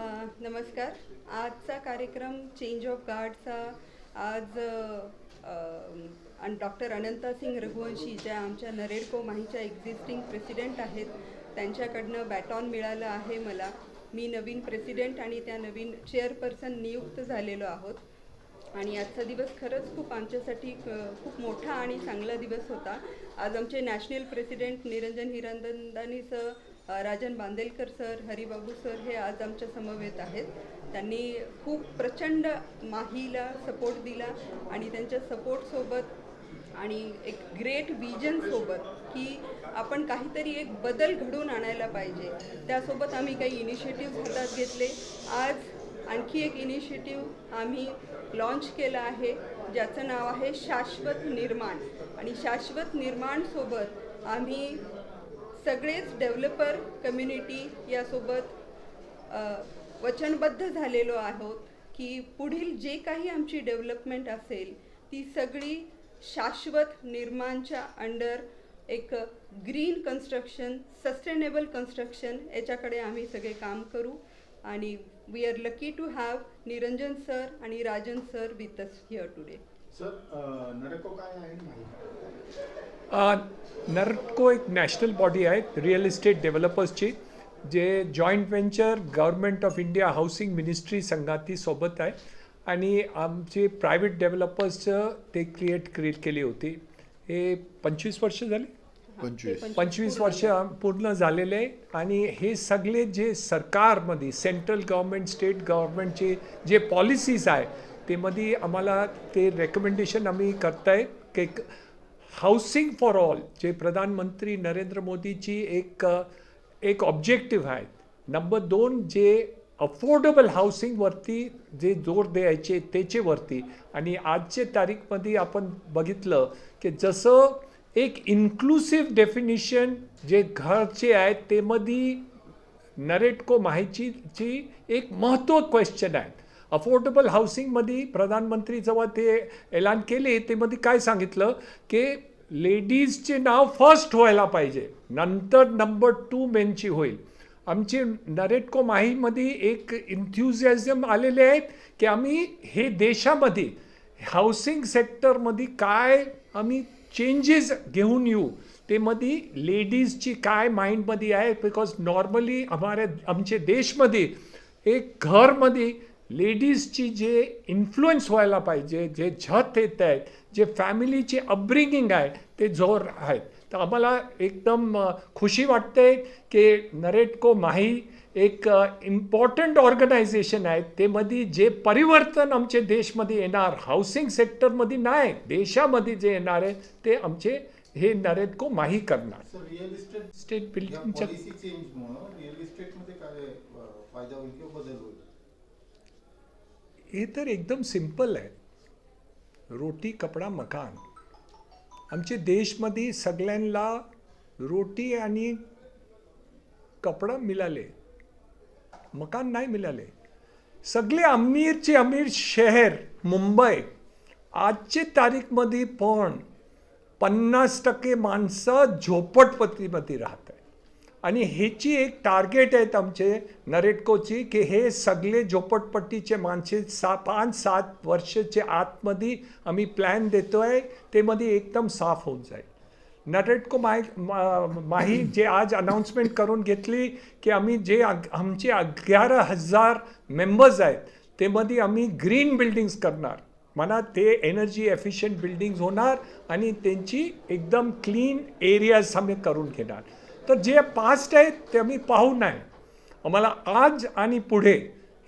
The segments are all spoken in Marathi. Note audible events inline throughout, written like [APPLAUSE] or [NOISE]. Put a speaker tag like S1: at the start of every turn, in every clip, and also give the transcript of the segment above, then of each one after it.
S1: नमस्कार. आजचा कार्यक्रम चेंज ऑफ गार्डचा आज आणि डॉक्टर अनंता सिंग रघुवंशी ज्या आमच्या नरेडको माहीच्या एक्झिस्टिंग प्रेसिडेंट आहेत त्यांच्याकडनं बॅटॉन मिळालं आहे मला. मी नवीन प्रेसिडेंट आणि त्या नवीन चेअरपर्सन नियुक्त झालेलो आहोत. आणि आजचा दिवस खरंच खूप आमच्यासाठी खूप मोठा आणि चांगला दिवस होता. आज आमचे national president Niranjan Hiranandani Rajan Bandelkar sir Haribabu sir हे आज आमच्या समवेत आहेत. त्यांनी खूप प्रचंड माहीला सपोर्ट दिला आणि त्यांच्या सपोर्टसोबत आणि एक ग्रेट विजनसोबत की आपण काहीतरी एक बदल घडवून आणायला पाहिजे. त्यासोबत आम्ही काही इनिशिएटिव्ह हातात घेतले. आज आणखी एक इनिशिएटिव्ह आम्ही लॉन्च केला आहे ज्याचं नाव आहे शाश्वत निर्माण. आणि शाश्वत निर्माणसोबत आम्ही सगळेच डेव्हलपर कम्युनिटी यासोबत वचनबद्ध झालेलो आहोत की पुढील जे काही आमची डेव्हलपमेंट असेल ती सगळी शाश्वत निर्माणच्या अंडर एक ग्रीन कन्स्ट्रक्शन सस्टेनेबल कन्स्ट्रक्शन याच्याकडे आम्ही सगळे काम करू. आणि we are lucky to have Niranjan sir आणि Rajan sir with us here today
S2: sir नरेको काय आहे
S3: नर्को एक नॅशनल बॉडी आहे रिअल इस्टेट डेव्हलपर्सची जे joint venture government of India housing ministry संघाती सोबत आहे आणि आमचे प्रायव्हेट डेव्हलपर्सचं ते क्रिएट क्रिएट केली होती. हे पंचवीस वर्ष झाली?
S2: पंचवीस.
S3: पंचवीस वर्ष पूर्ण झालेले आहे आणि हे सगळे जे सरकारमध्ये सेंट्रल गव्हर्नमेंट स्टेट गव्हर्नमेंटचे जे पॉलिसीज आहे ते मध्ये आम्हाला ते रेकमेंडेशन आम्ही करताय की हाऊसिंग फॉर ऑल जे प्रधानमंत्री नरेंद्र मोदीची एक एक ऑब्जेक्टिव्ह आहे नंबर दोन जे अफोर्डेबल हाऊसिंगवरती जे जोर द्यायचे त्याच्यावरती आणि आजच्या तारीखमध्ये आपण बघितलं की जसं एक इन्क्लुसिव्ह डेफिनिशन जे घरचे आहेत तेमध्ये नरेटको माहितीची एक महत्त्व क्वेश्चन आहे अफोर्डेबल हाऊसिंगमध्ये प्रधानमंत्री जेव्हा ते ऐलान केले ते मध्ये काय सांगितलं? की लेडीजचे नाव फर्स्ट व्हायला पाहिजे नंतर नंबर टू मेनची होईल. आमची नरेटको माहीमध्ये एक इन्थ्युझियाझम आलेले आहेत की आम्ही हे देशामध्ये हाऊसिंग सेक्टरमध्ये काय आम्ही चेंजेस घेऊन येऊ ते मध्ये लेडीजची काय माइंडमध्ये आहे? बिकॉज नॉर्मली आम्हाला आमच्या देशमध्ये एक घरमध्ये लेडीजची जे इन्फ्लुएन्स व्हायला पाहिजे जे झत येत आहेत जे फॅमिलीची अपब्रिंगिंग आहे ते जोर आहेत. तर आम्हाला एकदम खुशी वाटते की नरेटको माही एक इम्पॉर्टंट ऑर्गनायझेशन आहे. ते मध्ये जे परिवर्तन आमच्या देशमध्ये येणार हाऊसिंग सेक्टरमध्ये नाही देशामध्ये जे येणार आहे ते आमचे हे नरेटको माही करणार.
S2: सर रिअल इस्टेट
S3: स्टेट बिल्डिंगच्या
S2: पॉलिसी चेंजमुळं रिअल इस्टेटमध्ये काय अ, फायदा होईल किंवा बदल होईल
S3: हे तर एकदम सिंपल आहे. रोटी कपडा मकान. आमच्या देशमध्ये सगळ्यांना रोटी आणि कपडा मिळाले. मकान नाही मिळाले. सगळे अमीरचे अमीर शहर मुंबई. आजच्या तारीखमध्ये पण पन्नास टक्के माणसं झोपडपट्टीमध्ये राहत आहे आणि ह्याची एक टार्गेट आहेत आमचे नरेटकोची की हे सगळे झोपडपट्टीचे माणसे सा पाच सात वर्षाचे आतमध्ये आम्ही प्लॅन देतो आहे ते मध्ये एकदम साफ होऊन जाईल. नरेटको माही माही जे आज अनाऊन्समेंट करून घेतली की आम्ही जे आमचे अग्यारा हजार मेंबर्स आहेत ते मध्ये आम्ही ग्रीन बिल्डिंग्स करणार. म्हणा ते एनर्जी एफिशियंट बिल्डिंग्स होणार आणि त्यांची एकदम क्लीन एरियाज आम्ही करून घेणार. तर जे पास्ट आहेत ते आम्ही पाहू नाही. आम्हाला आज आणि पुढे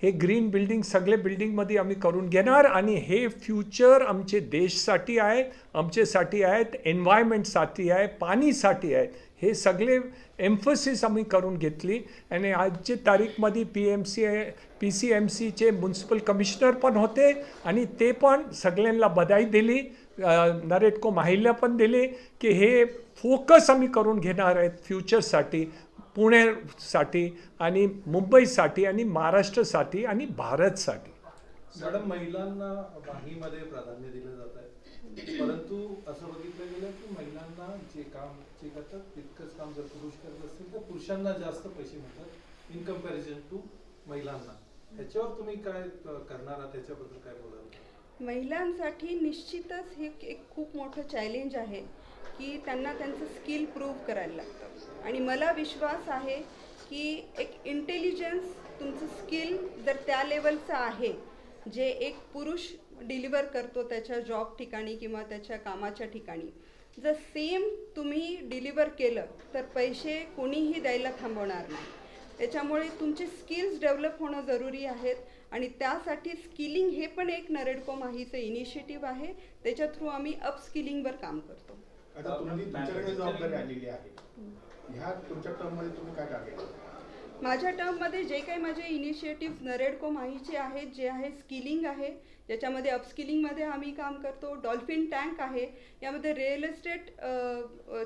S3: हे ग्रीन बिल्डिंग सगळे बिल्डिंगमध्ये आम्ही करून घेणार आणि हे फ्युचर आमचे देशसाठी आहे आमच्यासाठी आहेत एन्व्हायरमेंटसाठी आहे पाणीसाठी आहे. हे सगळे एम्फोसिस आम्ही करून घेतली आणि आजची तारीखमध्ये P M C P C M सीचे म्युन्सिपल कमिशनर पण होते आणि ते पण सगळ्यांना बधाई दिली. नरेट को माहिल्या पण दिली की हे फोकस आम्ही करून घेणार आहेत फ्युचरसाठी पुण्यासाठी आणि मुंबईसाठी आणि महाराष्ट्रासाठी आणि भारतसाठी.
S4: मॅडम महिलांना माहीमध्ये प्राधान्य दिलं जात आहे. परंतु असं बघितलं गेलं की महिलांना जे काम जे करतात तितकंच काम जर पुरुष करत असतील तर पुरुषांना जास्त पैसे मिळतात इन कंपॅरिझन टू महिलांना. ह्याच्यावर तुम्ही काय करणार आहात? त्याच्याबद्दल काय बोलाल?
S1: महिलांसाठी निश्चितच हे एक खूप मोठं चॅलेंज आहे की त्यांना त्यांचं स्किल प्रूव्ह करायला लागतं. आणि मला विश्वास आहे की एक इंटेलिजन्स तुमचं स्किल जर त्या लेवलचं आहे जे एक पुरुष डिलिव्हर करतो त्याच्या जॉब ठिकाणी किंवा त्याच्या कामाच्या ठिकाणी जर सेम तुम्ही डिलिव्हर केलं तर पैसे कोणीही द्यायला थांबवणार नाही. त्याच्यामुळे तुमचे स्किल्स डेव्हलप होणं जरुरी आहेत. आणि त्यासाठी स्किलिंग हे पण एक नरेडको माहीचं इनिशिएटिव्ह आहे. त्याच्या थ्रू आम्ही अपस्किलिंगवर काम करतो.
S2: आता तुम्ही तुमच्याकडे जबाबदारी आलेली आहे? ह्या तुमच्या टर्ममध्ये तुम्ही काय टार्गेट
S1: माझ्या टर्ममध्ये जे काही माझे इनिशिएटिव्ह नरेडको माहीचे आहेत जे आहे स्किलिंग आहे ज्याच्यामध्ये अपस्किलिंगमध्ये आम्ही काम करतो. डॉल्फिन टँक आहे. यामध्ये रिअल इस्टेट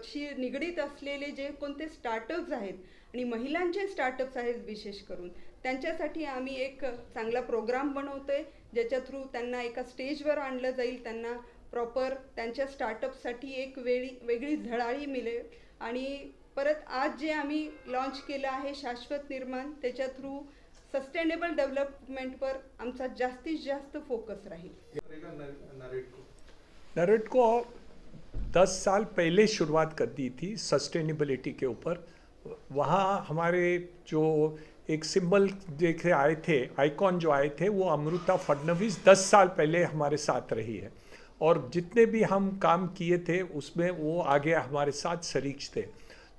S1: शी निगडीत असलेले जे कोणते स्टार्टअप्स आहेत आणि महिलांचे स्टार्टअप्स आहेत विशेष करून त्यांच्यासाठी आम्ही एक चांगला प्रोग्राम बनवतोय ज्याच्या थ्रू त्यांना एका स्टेजवर आणलं जाईल त्यांना प्रॉपर त्यांच्या स्टार्टअपसाठी एक वेळी वेगळी झळाळी मिळेल. आणि परत आज जे आम्ही लॉन्च केलं आहे शाश्वत निर्माण त्याच्या थ्रू सस्टेनेबल डेव्हलपमेंटवर आमचा जास्तीत जास्त फोकस राहील.
S4: नरेटको
S3: दस साल पहले शुरुआत कर दी थी सस्टेनेबिलिटी के ऊपर। वहाँ हमारे जो एक सिंबल देखे आए थे, आइकॉन जो आए थे, वो अमृता फडणवीस दस साल पहले हमारे साथ रही है। और जितने भी हम काम किए थे, उसमें वो आगे हमारे साथ शरीक थे।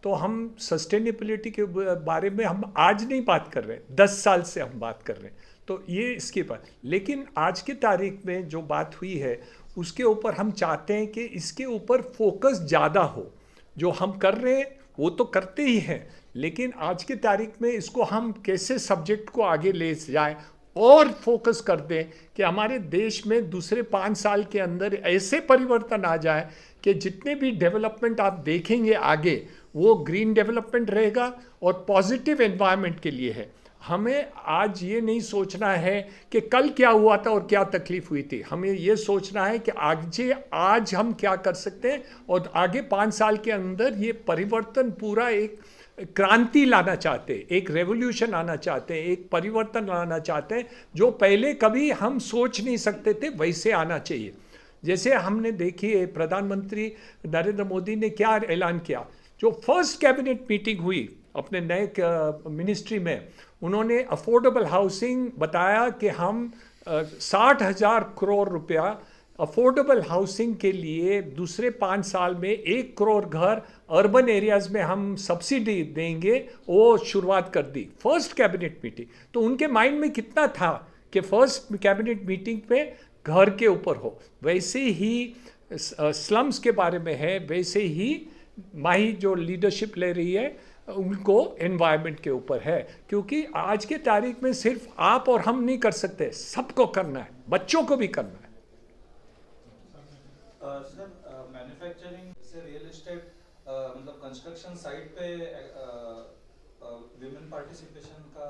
S3: तो हम सस्टेनेबिलिटी के बारे में हम आज नहीं बात कर रहे हैं। दस साल से हम बात कर रहे हैं। तो ये इसके बात लेकिन आज की तारीख में जो बात हुई है, उसके ऊपर हम चाहते हैं कि इसके ऊपर फोकस ज़्यादा हो। जो हम कर रहे हैं वो तो करते ही हैं, लेकिन आज की तारीख में इसको हम कैसे सब्जेक्ट को आगे ले जाए और फोकस कर दें कि हमारे देश में दूसरे पाँच साल के अंदर ऐसे परिवर्तन आ जाए कि जितने भी डेवलपमेंट आप देखेंगे आगे, वो ग्रीन डेवलपमेंट रहेगा और पॉजिटिव एनवायरनमेंट के लिए है। हमें आज ये नहीं सोचना है कि कल क्या हुआ था और क्या तकलीफ़ हुई थी। हमें ये सोचना है कि आज आज हम क्या कर सकते हैं और आगे पाँच साल के अंदर ये परिवर्तन पूरा एक क्रांति लाना चाहते हैं, एक रेवोल्यूशन आना चाहते हैं, एक परिवर्तन लाना चाहते हैं, जो पहले कभी हम सोच नहीं सकते थे, वैसे आना चाहिए। जैसे हमने देखिए प्रधानमंत्री नरेंद्र मोदी ने क्या ऐलान किया, जो फ़र्स्ट कैबिनेट मीटिंग हुई अपने नए मिनिस्ट्री में, उन्होंने अफोर्डेबल हाउसिंग बताया कि हम साठ हज़ार करोड़ रुपया अफोर्डेबल हाउसिंग के लिए दूसरे पाँच साल में एक करोड़ घर अर्बन एरियाज़ में हम सब्सिडी देंगे, वो शुरुआत कर दी। फ़र्स्ट कैबिनेट मीटिंग तो उनके माइंड में कितना था कि फ़र्स्ट कैबिनेट मीटिंग पे घर के ऊपर हो। वैसे ही स्लम्स के बारे में है, वैसे ही माही जो लीडरशिप ले रही है उनको एनवायरनमेंट के ऊपर है। क्योंकि आज के तारीख में सिर्फ़ आप और हम नहीं कर सकते सबको करना है बच्चों को भी करना है।
S5: सर मैन्युफैक्चरिंग से रियल एस्टेट मतलब कंस्ट्रक्शन साइट पे विमेन पार्टिसिपेशन का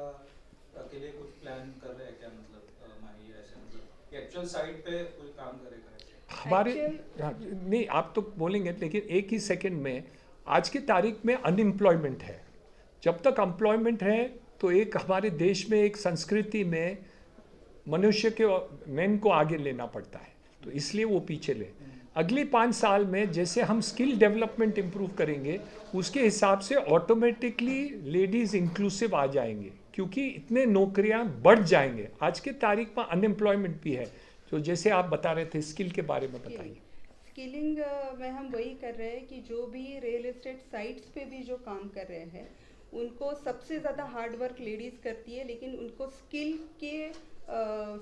S5: के लिए कुछ प्लान कर रहे हैं क्या? मतलब माही ऐसे मतलब एक्चुअल साइट पे कोई काम करेगा
S3: हमारे हाँ, नहीं आप तो बोलेंगे लेकिन एक ही सेकंड में आज की तारीख में अनएम्प्लॉयमेंट है। जब तक एम्प्लॉयमेंट है तो एक हमारे देश में एक संस्कृति में मनुष्य के मैन को आगे लेना पड़ता है। तो इसलिए वो पीछे ले। अगले पाँच साल में जैसे हम स्किल डेवलपमेंट इम्प्रूव करेंगे उसके हिसाब से ऑटोमेटिकली लेडीज़ इंक्लूसिव आ जाएँगे क्योंकि इतने नौकरियाँ बढ़ जाएँगे। आज की तारीख में अनएम्प्लॉयमेंट भी है। तो जैसे आप बता रहे थे स्किल के बारे में बताइए।
S1: स्किलिंग में हम वही कर रहे हैं कि जो भी रियल इस्टेट साइट्स पे भी जो काम कर रहे हैं, उनको सबसे ज़्यादा हार्ड वर्क लेडीज़ करती है, लेकिन उनको स्किल के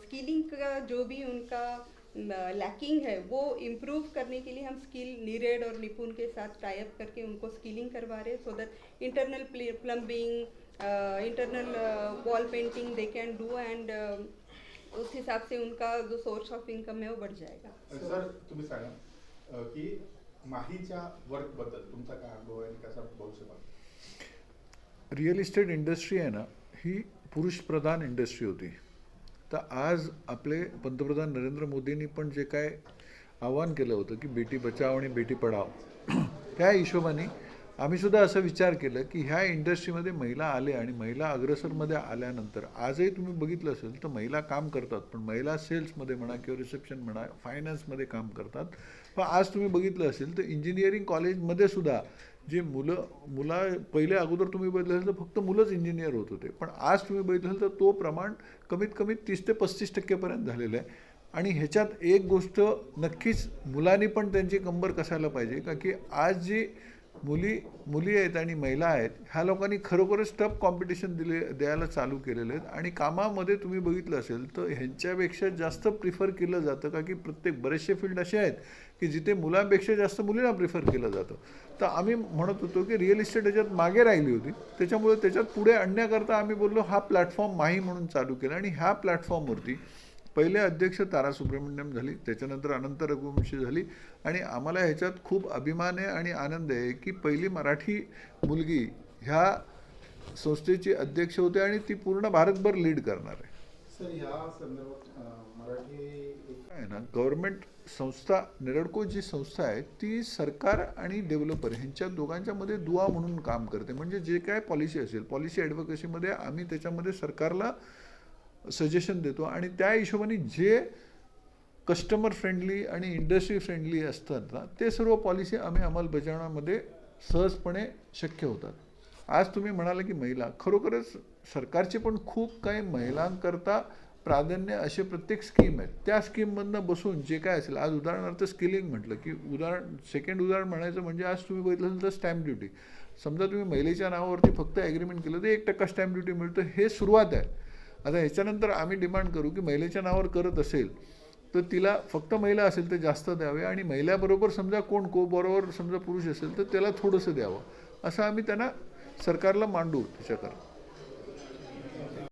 S1: स्किलिंग का जो भी उनका लैकिंग है, वो इम्प्रूव करने के लिए हम स्किल नीरेड और निपुण के साथ टाइप करके उनको स्किलिंग करवा रहे हैं so that internal plumbing internal wall painting they can do and उस हिसाब से उनका जो सोर्स ऑफ़ इनकम है वो बढ़ जाएगा।
S2: सर तुम्ही की माहीच्या वर्कबद्दल तुमचा काय अनुभव आहे आणि कसा भविष्य
S6: रिअल इस्टेट इंडस्ट्री आहे ना ही पुरुषप्रधान इंडस्ट्री होती. तर आज आपले पंतप्रधान नरेंद्र मोदींनी पण जे काय आवाहन केलं होतं की बेटी बचाव आणि बेटी पढाव [CLEARS THROAT] त्या हिशोबाने आम्ही सुद्धा असं विचार केलं की ह्या इंडस्ट्रीमध्ये महिला आले आणि महिला अग्रसरमध्ये आल्यानंतर आजही तुम्ही बघितलं असेल तर महिला काम करतात पण महिला सेल्समध्ये म्हणा किंवा रिसेप्शन म्हणा फायनान्समध्ये काम करतात. पण आज तुम्ही बघितलं असेल तर इंजिनिअरिंग कॉलेजमध्ये सुद्धा जे मुलं मुला पहिले अगोदर तुम्ही बघितलं असेल तर फक्त मुलंच इंजिनियर होत होते. पण आज तुम्ही बघितलं असेल तर तो प्रमाण कमीत कमी तीस ते पस्तीस टक्केपर्यंत झालेलं आहे. आणि ह्याच्यात एक गोष्ट नक्कीच मुलांनी पण त्यांची कंबर कसायला पाहिजे का की आज जी मुली मुली आहेत आणि महिला आहेत ह्या लोकांनी खरोखरच टफ कॉम्पिटिशन दिले द्यायला चालू केलेले आहेत. आणि कामामध्ये तुम्ही बघितलं असेल तर ह्यांच्यापेक्षा जास्त प्रिफर केलं जातं का की प्रत्येक बरेचसे फील्ड असे आहेत की जिथे मुलांपेक्षा जास्त मुलींना प्रिफर केलं जातं. तर आम्ही म्हणत होतो की रिअल इस्टेट याच्यात मागे राहिली होती. त्याच्यामुळे त्याच्यात पुढे आणण्याकरता आम्ही बोललो हा प्लॅटफॉर्म माही म्हणून चालू केला. आणि ह्या प्लॅटफॉर्मवरती पहिले अध्यक्ष तारा सुब्रमण्यम झाली त्याच्यानंतर अनंत रघुवंशी झाली. आणि आम्हाला ह्याच्यात खूप अभिमान आहे आणि आनंद आहे की पहिली मराठी मुलगी ह्या संस्थेची अध्यक्ष होते आणि ती पूर्ण भारतभर लीड करणार आहे. आहे ना गव्हर्नमेंट संस्था निरडको जी संस्था आहे ती सरकार आणि डेव्हलपर ह्यांच्या दोघांच्या मध्ये दुवा म्हणून काम करते. म्हणजे जे काय पॉलिसी असेल पॉलिसी ॲडव्होकेसीमध्ये आम्ही त्याच्यामध्ये सरकारला सजेशन देतो. आणि त्या हिशोबाने जे कस्टमर फ्रेंडली आणि इंडस्ट्री फ्रेंडली असतात ना ते सर्व पॉलिसी आम्ही अंमलबजावण्यामध्ये सहजपणे शक्य होतात. आज तुम्ही म्हणाला की महिला खरोखरच सरकारचे पण खूप काही महिलांकरता प्राधान्य असे प्रत्येक स्कीम आहेत. त्या स्कीममधनं बसून जे काय असेल आज उदाहरणार्थ स्किलिंग म्हटलं की उदाहरण सेकंड उदाहरण म्हणायचं म्हणजे आज तुम्ही बघितलं असेल तर स्टॅम्प ड्युटी समजा तुम्ही महिलेच्या नावावरती फक्त ॲग्रीमेंट केलं तर एक टक्का स्टॅम्प ड्युटी मिळतं. हे सुरुवात आहे. आता ह्याच्यानंतर आम्ही डिमांड करू की महिलेच्या नावावर करत असेल तर तिला फक्त महिला असेल तर जास्त द्यावे आणि महिल्याबरोबर समजा कोण को बरोबर समजा पुरुष असेल तर त्याला थोडंसं द्यावं असं आम्ही त्यांना सरकारला मांडू त्याच्याकरता.